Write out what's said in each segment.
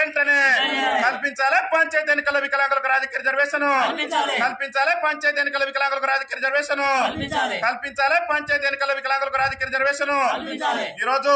వెంటనే కల్పించాలి. పంచాయతీ ఎన్నికల వికలాంగులకు రాజకీయ రిజర్వేషన్. కల్పించాలి. పంచాయతీ ఎన్నికల వికలాంగులకు రాజకీయ రిజర్వేషన్. కల్పించాలి. పంచాయతీ ఎన్నికల వికలాంగులకు రాజకీయ రిజర్వేషన్. ఈరోజు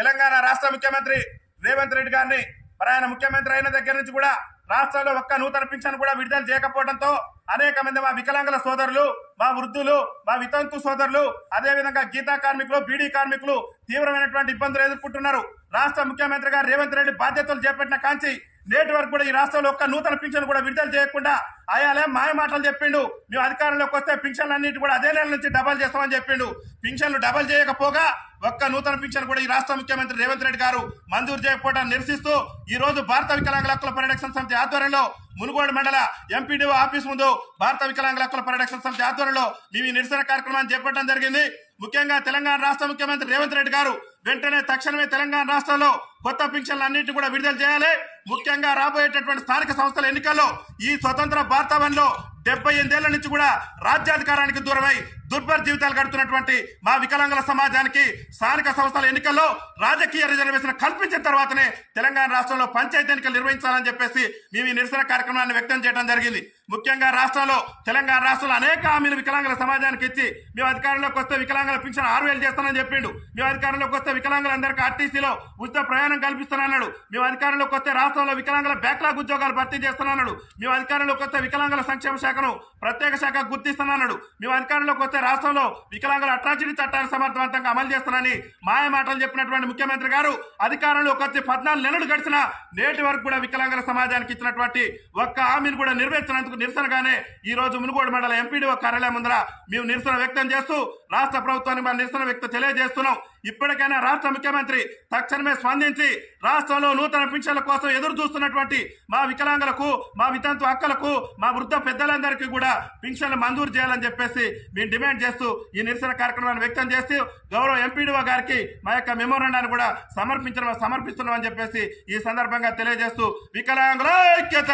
తెలంగాణ రాష్ట్ర ముఖ్యమంత్రి రేవంత్ రెడ్డి గారిని మరి ఆయన ముఖ్యమంత్రి అయిన దగ్గర నుంచి కూడా రాష్ట్రంలో ఒక్క నూతన పింఛన్ కూడా విడుదల చేయకపోవడంతో అనేక మంది మా వికలాంగుల సోదరులు మా వృద్ధులు మా వితంతు సోదరులు అదేవిధంగా గీతా కార్మికులు బీడీ కార్మికులు తీవ్రమైనటువంటి ఇబ్బందులు ఎదుర్కొంటున్నారు. రాష్ట్ర ముఖ్యమంత్రి గారు రేవంత్ రెడ్డి బాధ్యతలు చేపట్టిన కాంచి నేటి వరకు కూడా ఈ రాష్ట్రంలో ఒక్క నూతన పింఛన్ కూడా విడుదల చేయకుండా అయాలే మాయ మాటలు చెప్పిండు. మేము అధికారంలోకి వస్తే పింఛన్లు అన్నిటి కూడా అదే నెల నుంచి డబల్ చేస్తామని చెప్పిండు. పింఛన్లు డబల్ చేయకపోగా ఒక్క నూతన పింఛన్ కూడా ఈ రాష్ట్ర ముఖ్యమంత్రి రేవంత్ రెడ్డి గారు మంజూరు చేయకపోవడాన్ని నిరసిస్తూ ఈ రోజు భారత వికలాంగుల హక్కుల పరిరక్షణ సమితి ఆధ్వర్యంలో మునుగోడు మండల ఎంపీడీఓ ఆఫీస్ ముందు భారత వికలాంగుల హక్కుల పరిరక్షణ సమితి ఆధ్వర్యంలో మేము ఈ నిరసన కార్యక్రమాన్ని చేపట్టడం జరిగింది. ముఖ్యంగా తెలంగాణ రాష్ట్ర ముఖ్యమంత్రి రేవంత్ రెడ్డి గారు వెంటనే తక్షణమే తెలంగాణ రాష్ట్రంలో కొత్త పింఛన్లు అన్నింటి కూడా విడుదల చేయాలి. ముఖ్యంగా రాబోయేటటువంటి స్థానిక సంస్థల ఎన్నికల్లో ఈ స్వతంత్ర భారతావనిలో డెబ్బై ఎనిమిదేళ్ళ నుంచి కూడా రాజ్యాధికారానికి దూరమై దుర్భర జీవితాలు గడుపుతున్నటువంటి మా వికలాంగుల సమాజానికి స్థానిక సంస్థల ఎన్నికల్లో రాజకీయ రిజర్వేషన్ కల్పించిన తర్వాతనే తెలంగాణ రాష్ట్రంలో పంచాయతీ ఎన్నికలు నిర్వహించాలని చెప్పేసి మేము ఈ నిరసన కార్యక్రమాన్ని వ్యక్తం చేయడం జరిగింది. ముఖ్యంగా రాష్ట్రంలో తెలంగాణ రాష్ట్రంలో అనేక హామీలు వికలాంగుల సమాజానికి ఇచ్చి మేము అధికారంలోకి వస్తే వికలాంగుల పింఛన్ ఆరు వేలు చేస్తానని చెప్పిండు. మేము అధికారంలోకి వస్తే వికలాంగులందరికీ ఆర్టీసీలో ఉచిత ప్రయాణం కల్పిస్తానన్నాడు మేము అధికారంలోకి వస్తే రాష్ట్రంలో వికలాంగుల బ్యాక్లాగ్ ఉద్యోగాలు భర్తీ చేస్తానన్నాడు మేము అధికారంలోకి వస్తే వికలాంగుల సంక్షేమ శాఖను ప్రత్యేక శాఖ గుర్తిస్తానన్నాడు మేము అధికారంలోకి వస్తే రాష్ట్రంలో వికలాంగుల అట్రాసిటీ చట్టాన్ని సమర్థవంతంగా అమలు చేస్తానని మాయ మాటలు చెప్పినటువంటి ముఖ్యమంత్రి గారు అధికారంలోకి వచ్చి పద్నాలుగు నెలలు గడిచిన నేటి వరకు కూడా వికలాంగుల సమాజానికి ఇచ్చినటువంటి ఒక్క హామీని కూడా నెరవేర్చినందుకు నిరసనగానే ఈ రోజు మునుగోడు మండల ఎంపీడీఓ కార్యాలయం ముందర మేము నిరసన వ్యక్తం చేస్తూ రాష్ట్ర ప్రభుత్వానికి మన నిరసన వ్యక్తం తెలియజేస్తున్నాం. ఇప్పటికైనా రాష్ట్ర ముఖ్యమంత్రి తక్షణమే స్పందించి రాష్ట్రంలో నూతన పింఛన్ల కోసం ఎదురు చూస్తున్నటువంటి మా వికలాంగులకు మా వితంతు హక్కులకు మా వృద్ధ పెద్దలందరికీ కూడా పింఛన్లు మంజూరు చేయాలని చెప్పేసి మేము డిమాండ్ చేస్తూ ఈ నిరసన కార్యక్రమాన్ని వ్యక్తం చేస్తూ గౌరవ ఎంపీడీఓ గారికి మా యొక్క మెమోరాండాన్ని కూడా సమర్పించడం సమర్పిస్తున్నామని చెప్పేసి ఈ సందర్భంగా తెలియజేస్తూ వికలాంగుల ఐక్యత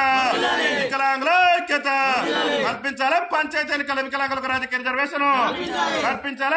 వికలాంగుల ఐక్యత. కల్పించాలి పంచాయతీ ఎన్నికల వికలాంగులకు రాజకీయ రిజర్వేషన్. కల్పించాలి